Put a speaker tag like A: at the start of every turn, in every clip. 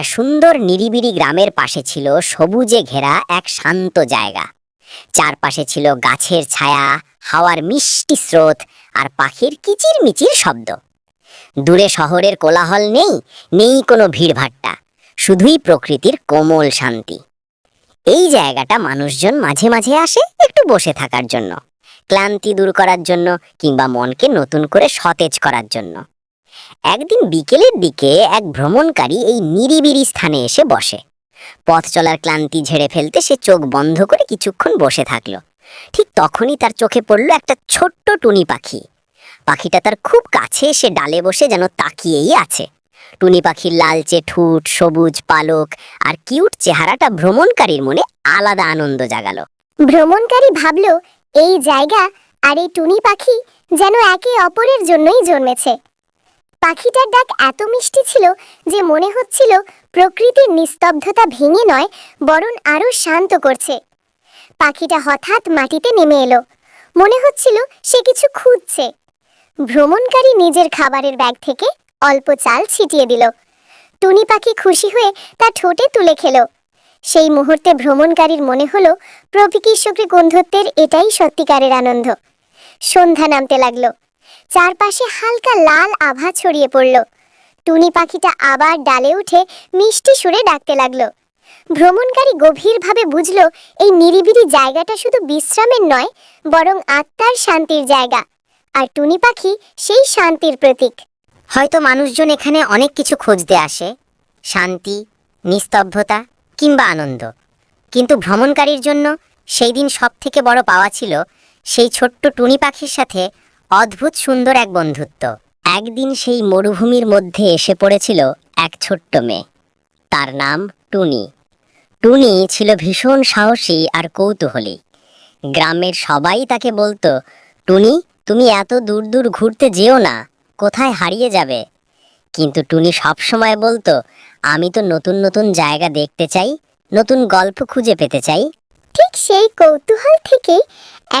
A: একটা সুন্দর নিরিবিরি গ্রামের পাশে ছিল সবুজে ঘেরা এক শান্ত জায়গা। চারপাশে ছিল গাছের ছায়া, হাওয়ার মিষ্টি স্রোত আর পাখির কিচির মিচির শব্দ। দূরে শহরের কোলাহল নেই নেই কোনো ভিড়ভাট্টা, শুধুই প্রকৃতির কোমল শান্তি। এই জায়গাটা মানুষজন মাঝে মাঝে আসে একটু বসে থাকার জন্য, ক্লান্তি দূর করার জন্য কিংবা মনকে নতুন করে সতেজ করার জন্য। একদিন বিকেলের দিকে এক ভ্রমণকারী এই নিরিবিরি স্থানে এসে বসে। পথ চলার ক্লান্তি ঝেড়ে ফেলতে সে চোখ বন্ধ করে কিছুক্ষণ বসে থাকল। ঠিক তখনই তার চোখে পড়ল একটা ছোট্ট টুনি পাখি। পাখিটা তার খুব কাছে এসে ডালে বসে যেন তাকিয়েই আছে। টুনি পাখির লালচে ঠুট, সবুজ পালক আর কিউট চেহারাটা ভ্রমণকারীর মনে আলাদা আনন্দ জাগালো।
B: ভ্রমণকারী ভাবল, এই জায়গা আর এই টুনি পাখি যেন একে অপরের জন্যই জন্মেছে। পাখিটার ডাক এত মিষ্টি ছিল যে মনে হচ্ছিল প্রকৃতির নিস্তব্ধতা ভেঙে নয়, বরং আরও শান্ত করছে। পাখিটা হঠাৎ মাটিতে নেমে এলো। মনে হচ্ছিল সে কিছু খুঁজছে। ভ্রমণকারী নিজের খাবারের ব্যাগ থেকে অল্প চাল ছিটিয়ে দিল। টুনি পাখি খুশি হয়ে তা ঠোঁটে তুলে খেলো। সেই মুহূর্তে ভ্রমণকারীর মনে হলো, প্রকৃতির গন্ধত্বের এটাই সত্যিকারের আনন্দ। সন্ধ্যা নামতে লাগল। চারপাশে হালকা লাল আভা ছড়িয়ে পড়ল। টুনি পাখিটা আবার ডালে উঠে মিষ্টি সুরে ডাকতে লাগল। ভ্রমণকারী গভীরভাবে বুঝলো, এই নিরিবিলি জায়গাটা শুধু বিশ্রামের নয়, বরং আত্মার শান্তির জায়গা। আর টুনি পাখি সেই শান্তির প্রতীক।
A: হয়তো মানুষজন এখানে অনেক কিছু খুঁজতে আসে। শান্তি, নিস্তব্ধতা কিংবা আনন্দ। কিন্তু ভ্রমণকারীর জন্য সেই দিন সব থেকে বড় পাওয়া ছিল সেই ছোট্ট টুনি পাখির সাথে অদ্ভুত সুন্দর এক বন্ধুত্ব। একদিন সেই মরুভূমির মধ্যে এসে পড়েছিল এক ছোট্ট মেয়ে। তার নাম টুনি। টুনি ছিল ভীষণ সাহসী আর কৌতূহলী। গ্রামের সবাই তাকে বলতো, টুনি, তুমি এত দূর দূর ঘুরতে যেও না, কোথায় হারিয়ে যাবে? কিন্তু টুনি সবসময় বলতো, আমি তো নতুন নতুন জায়গা দেখতে চাই, নতুন গল্প খুঁজে পেতে চাই
B: ঠিক সেই কৌতূহল থেকেই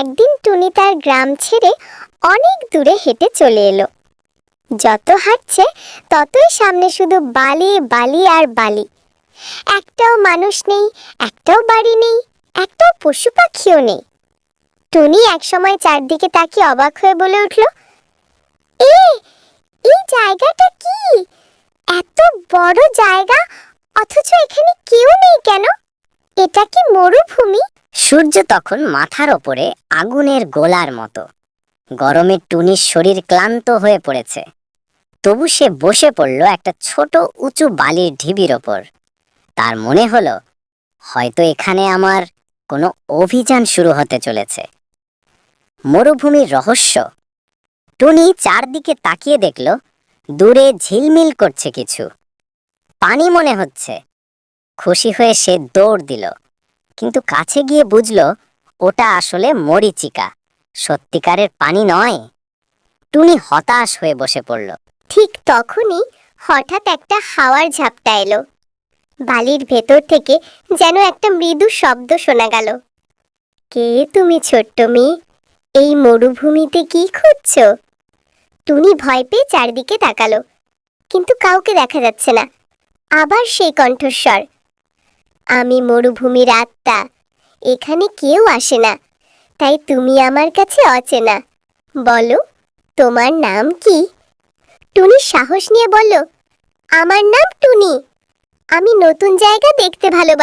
B: একদিন টুনি তার গ্রাম ছেড়ে অনেক দূরে হেঁটে চলে এলো। যত হাঁটছে, ততই সামনে শুধু বালি বালি আর বালি। একটাও মানুষ নেই, একটাও বাড়ি নেই, একটাও পশু পাখিও নেই। টুনি একসময় চারদিকে তাকিয়ে অবাক হয়ে বলে উঠল এই জায়গাটা কি? এত বড় জায়গা, অথচ এখানে কেউ নেই কেন এটা কি মরুভূমি
A: সূর্য তখন মাথার ওপরে আগুনের গোলার মতো। গরমে টুনির শরীর ক্লান্ত হয়ে পড়েছে। তবু সে বসে পড়ল একটা ছোট উঁচু বালির ঢিবির ওপর। তার মনে হলো, হয়তো এখানে আমার কোনো অভিযান শুরু হতে চলেছে। মরুভূমির রহস্য। টুনি চারদিকে তাকিয়ে দেখল, দূরে ঝিলমিল করছে কিছু। পানি মনে হচ্ছে। খুশি হয়ে সে দৌড় দিল। কিন্তু কাছে গিয়ে বুঝল, ওটা আসলে মরিচিকা। সত্যিকারের পানি নয়। টুনি হতাশ হয়ে বসে পড়ল।
B: ঠিক তখনই হঠাৎ একটা হাওয়ার ঝাপটা এলো। বালির ভেতর থেকে যেন একটা মৃদু শব্দ শোনা গেল। কে তুমি ছোট্ট মেয়ে? এই মরুভূমিতে কি খুঁজছ? টুনি ভয় পেয়ে চারদিকে তাকালো, কিন্তু কাউকে দেখা যাচ্ছে না। আবার সেই কণ্ঠস্বর। আমি মরুভূমির আত্মা। এখানে কেউ আসে না। তাই তুমি আমার কাছে অচেনা। বলো, তোমার নাম কি? টুনি সাহস নিয়ে বলল, আমার নাম টুনি। আমি নতুন জায়গা দেখতে ভালোবাসি।